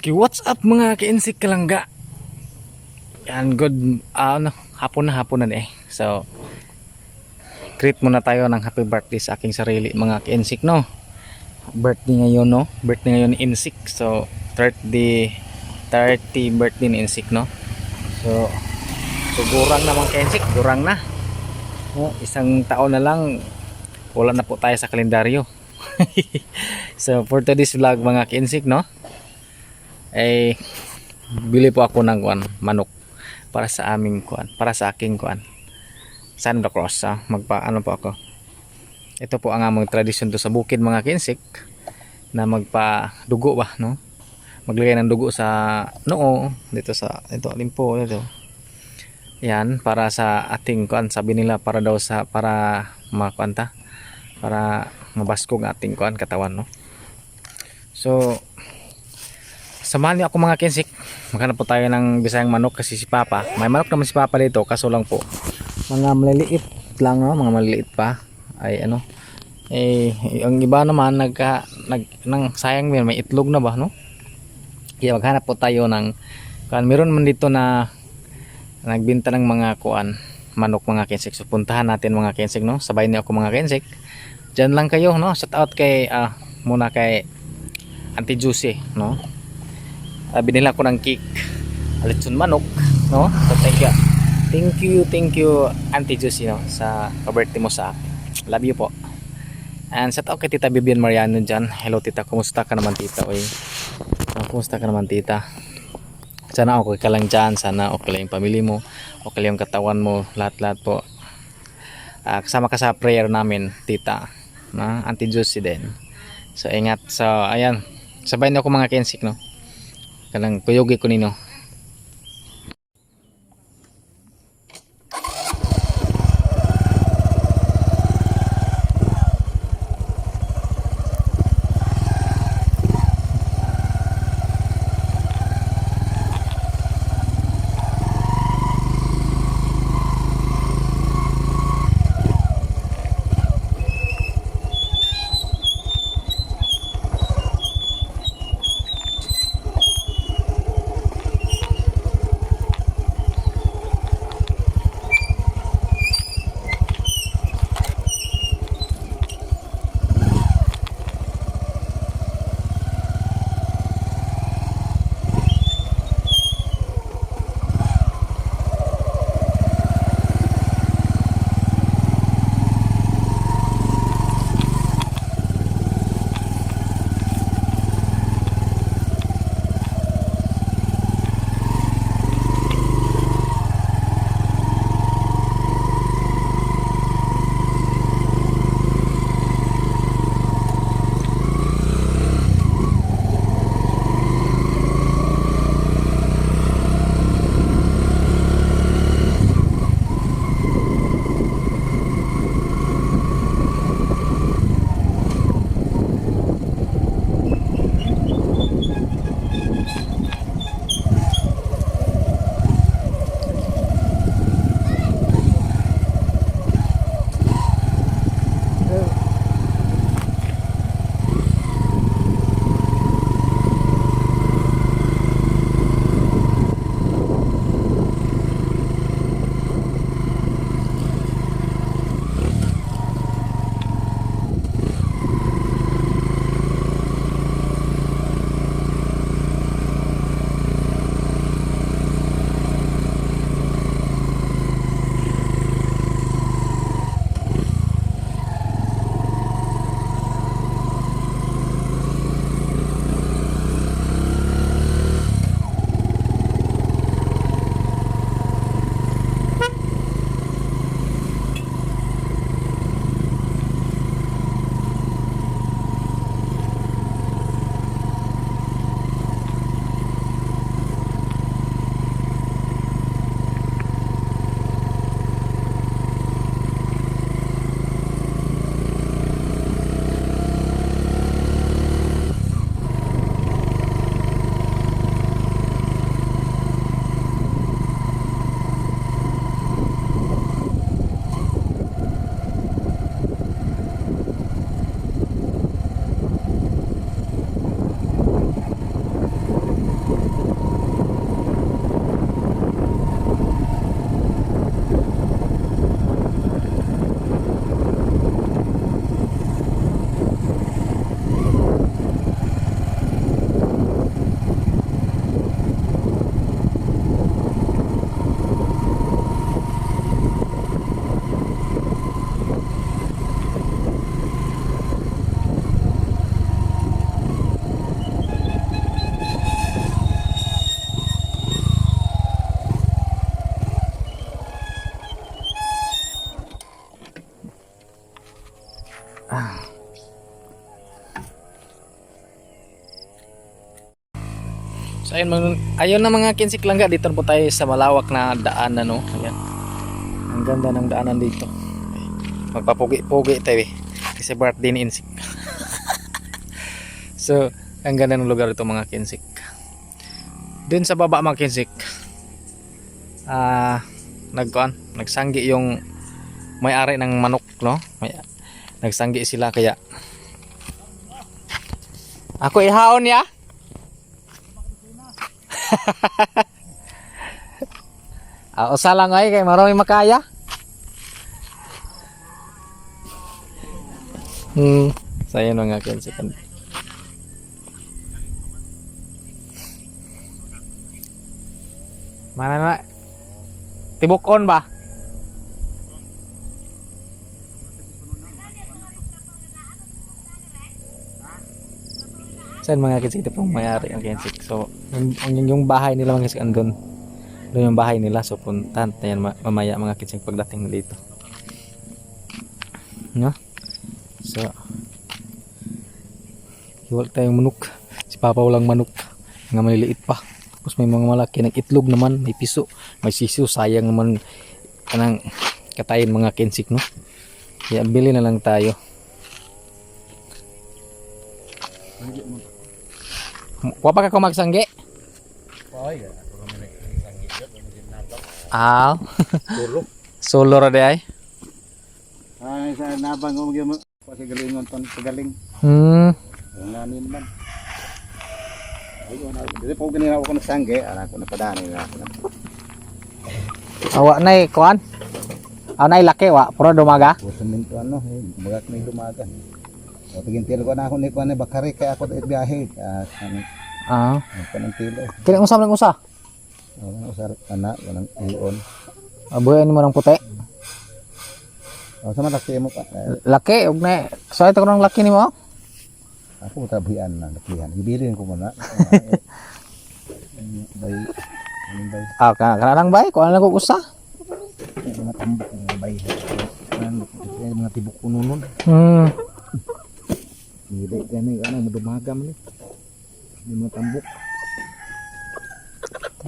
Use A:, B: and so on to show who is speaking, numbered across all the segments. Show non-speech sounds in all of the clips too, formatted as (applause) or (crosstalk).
A: Okay, what's up mga ka-insik kalangga? Yan, good, ah, ano, hapon na hapon na eh. So, greet muna tayo ng happy birthday sa aking sarili mga ka-insik, no? Birthday ngayon, no? Birthday ngayon ni Insik. So, 30, 30 birthday ni Insik, no? So, so gurang na mga ka-insik, gurang na. No? Isang taon na lang, wala na po tayo sa kalendaryo. (laughs) so, for today's vlog mga ka-insik, no? Ay bili po ako ng kuan manok para sa aming kuan para sa aking kuan Santa Cruz ah. magpa ano po ako? Ito po ang among tradisyon to sa bukid mga kinsik na magpa dugo ba no? Maglagay ng dugo sa noo dito sa ito limpo dito yan para sa ating kuan sabi nila para daw sa para makuanta para mabaskog ating kuan katawan no? So Samahan niyo ako mga kinsik. Maghanap po tayo ng bisayang manok kasi si Papa. May manok naman si Papa dito kaso lang po. Mga maliliit lang no, mga maliliit pa. Ay ano. Eh ang iba naman nagka nag nang sayang yun, may itlog na ba no? Kaya maghanap po tayo ng kan meron man dito na nagbenta ng mga kuan manok mga kinsik. So puntahan natin mga kinsik no. Sabay niyo ako mga kinsik. Diyan lang kayo no. Shout out kay ah, muna kay Auntie Juicy no uh, binila ko ng cake. Alitsun manok no? So thank you. Thank you thank you auntie Josie no? Sa kabirthday mo sa akin. Love you po. And sa tao kay tita Bibian Mariano dyan. Hello tita. Kumusta ka naman tita? Oy uh, kumusta ka naman tita? Sana okay ka lang dyan. Sana okay lang yung pamilya mo. Okay lang yung katawan mo. Lahat lahat po. Uh, kasama ka sa prayer namin tita. Na auntie Josie din. So ingat. So ayan. Sabay na ako mga kensik no kanang kuyogi ko nino So ayun, mga, ayun na mga kinsik langga, dito po tayo sa malawak na daan na no. Ayan. Ang ganda ng daanan dito. Magpapugi-pugi tayo eh. Kasi birthday ni Insik. (laughs) so, ang ganda ng lugar ito mga kinsik. Dun sa baba mga kinsik, ah, nagkuan, nagsanggi yung may-ari ng manok, no? May, nagsanggi sila kaya Ako ihaon ya? Ah, usa lang ay kay marami makaya. Hmm, saya mga kinsik. Mana na? Tibukon ba? Saan mga kinsik ito pong mayari ang kinsik. So, yung, yung, bahay nila mga kinsik andun. Doon yung bahay nila. So, puntahan na yan ma- mamaya mga kinsik pagdating dito. No? So, hiwal tayong manok. Si Papa walang manok. Nga maliliit pa. Tapos may mga malaki ng itlog naman. May piso. May sisiw. Sayang naman kanang katayin mga kinsik, no? Kaya bili na lang tayo. Wapa ka
B: ako naman nagsangit
A: Ah,
B: Tulog. (laughs)
A: solo ra di ay.
B: Ay, sa nabang ko mo kasi galingon ton pagaling.
A: Hmm.
B: Nanin man. Ay, wala. Dili po ganina ako nagsangge, ana ko napadani na ako.
A: Awa nay kuan. Aw nay laki wa, puro dumaga.
B: Puso minto ano, eh, bagak may dumaga. O tigin tilo ko na ako ni kuan bakari kay ako it biyahe. Ah, ano,
A: Ah.
B: kanang tilo.
A: Kini usa man usa.
B: Wala usar ana, walang ion.
A: Abuyan mo ng puti.
B: O sa malaki mo pa. Eh,
A: Laki ug na. So ito ko ng laki nimo.
B: Ako trabuhian na nakihan. Ibilin ko muna. (laughs) Bay?
A: Ah, kana kana lang bay, kuan lang ko usa.
B: mga tambok mga bay. Mga tibok kuno nun.
A: Hmm.
B: Hindi kami ano madumagam ni. May mga tambok.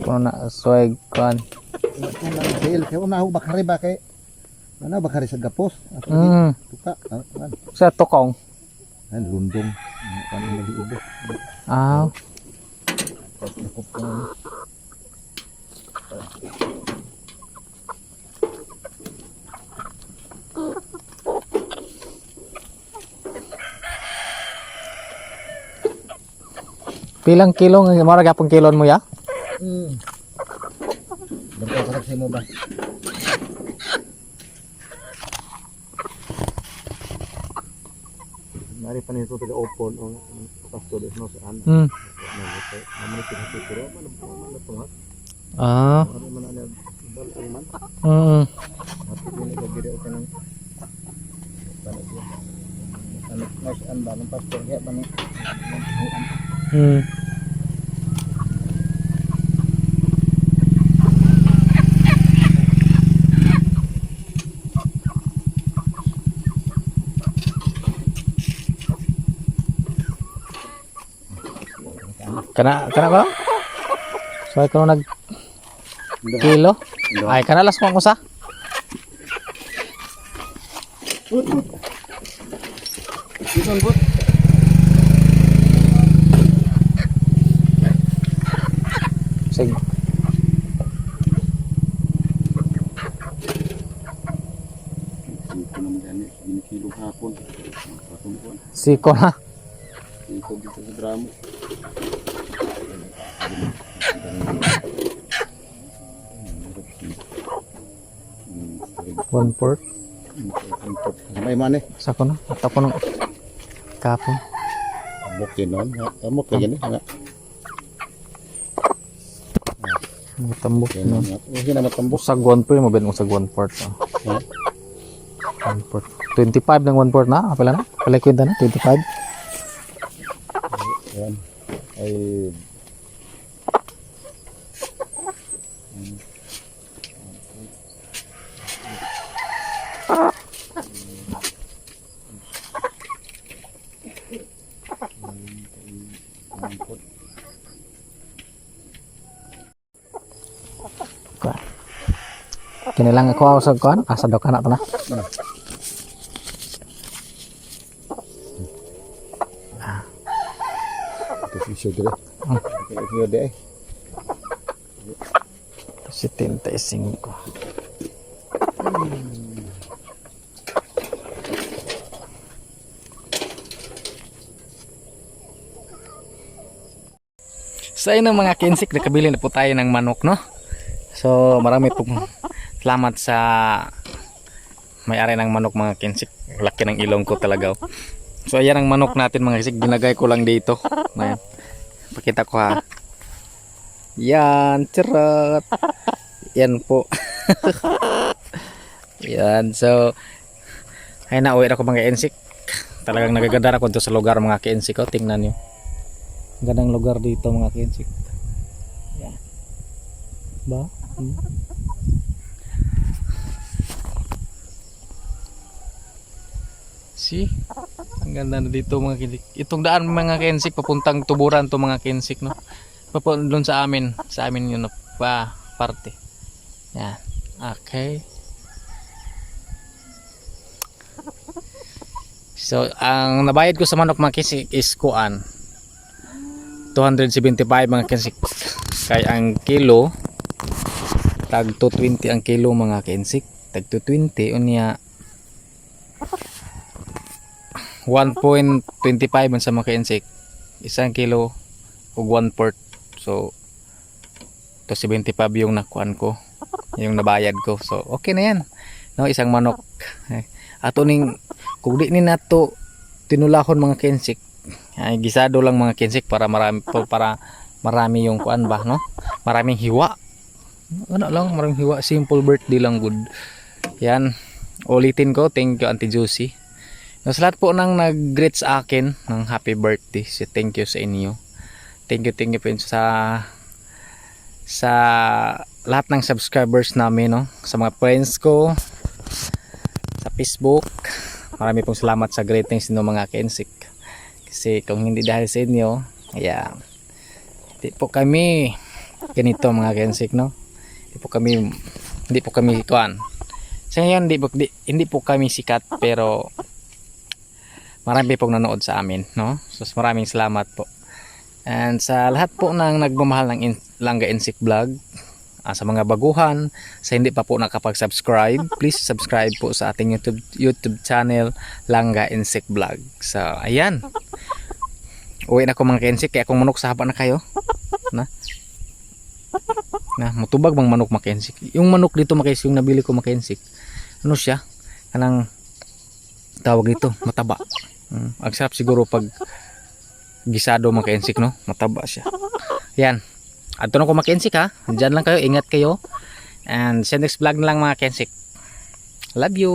A: Kuno na soy kuan.
B: Ano lang sale una ako bakari ba kay ano bakari sa gapos. Ako mm. Tuka. Ah, ano,
A: Sa tukong.
B: ano lundong. Ano ano lagi ibo.
A: Ah.
B: Tapos nakop ko.
A: Pilang kilo nga mara gapong kilon mo ya?
B: Mm. Basta sa mo ba? Mari pa nito taga opon o pasto des no saan. Namote, namote sa pero man man ha.
A: Ah.
B: Man ana ay man.
A: Hmm.
B: At ini ko video ka nang Ano ba ng pasto kaya ba ni?
A: Hmm. Kana kana ko? So ko nag kilo. Ay kana las ko usa. Sige. Siko na.
B: Ito dito sa drama.
A: One port.
B: May man eh.
A: Sa ko na. Ito ko ng kapon.
B: Amok yun nun. Amok ka yan. Nga.
A: Tambok
B: Yan
A: na.
B: yun na matambok.
A: Sa one port mo ben sa one port. Oh.
B: Ha?
A: One port. 25 ng one port na. Pala na. Pala kwenta na. 25.
B: Yan. Ay.
A: Kinilang ako sa kuan, asa daw kana to na.
B: Ito dire. Ito isyo dire.
A: 75. So ayun mga kinsik, nakabili na po tayo ng manok, no? So marami pong salamat sa may-ari ng manok mga kinsik. Laki ng ilong ko talaga. oh. So ayan ang manok natin mga kinsik, ginagay ko lang dito. Ayan. Pakita ko ha. Yan, charot. Yan po. (laughs) Yan, so ay na uwi ako mga kinsik. Talagang nagaganda ako dito sa lugar mga kinsik ko. Tingnan. Ang gandang lugar dito mga kinsik. Yan. Ba? Hmm. See? Ang ganda na dito mga kinsik. Itong daan mga kinsik papuntang tuburan to mga kinsik no. Papun doon sa amin, sa amin yun pa parte. Yan. Okay. So, ang nabayad ko sa manok mga kinsik is kuan. 275 mga kinsik. Kaya ang kilo tag 220 ang kilo mga kinsik. Tag 220 unya 1.25 man sa mga kinsik. Isang kilo ug 1 port. So to 75 yung nakuan ko. Yung nabayad ko. So okay na yan. No, isang manok. Eh, Ato ning kung di ni nato tinulahon mga kinsik. Ay gisado lang mga kinsik para marami para marami yung kuan ba, no? Maraming hiwa. Ano lang, maraming hiwa. Simple birthday lang good. Yan. Ulitin ko. Thank you Auntie Juicy. Sa lahat po nang nag-greet sa akin ng happy birthday. So, thank you sa inyo. Thank you, thank you po sa sa lahat ng subscribers namin, no? Sa mga friends ko, sa Facebook. Marami pong salamat sa greetings ninyo mga kensik. Kasi kung hindi dahil sa inyo, ayan. Hindi po kami ganito mga kensik, no? Hindi po kami, hindi po kami kuan. Sa ngayon, hindi po, di, hindi po kami sikat, pero marami pong nanood sa amin, no? So maraming salamat po. And sa lahat po ng nagmamahal ng in, Langga Insect Vlog, ah, sa mga baguhan, sa hindi pa po nakapag-subscribe, please subscribe po sa ating YouTube YouTube channel Langga Insect Vlog. So ayan. Uwi na ko mga kensik, kaya kung manok sa haba na kayo. Na. Na, mutubag bang manok makensik. Yung manok dito makensik, yung nabili ko makensik. Ano siya? Kanang tawag dito, mataba. Mm, ang siguro pag gisado makensik no, mataba siya. Yan. Ato na ko makensik ha. Diyan lang kayo, ingat kayo. And sa next vlog na lang mga kensik. Love you.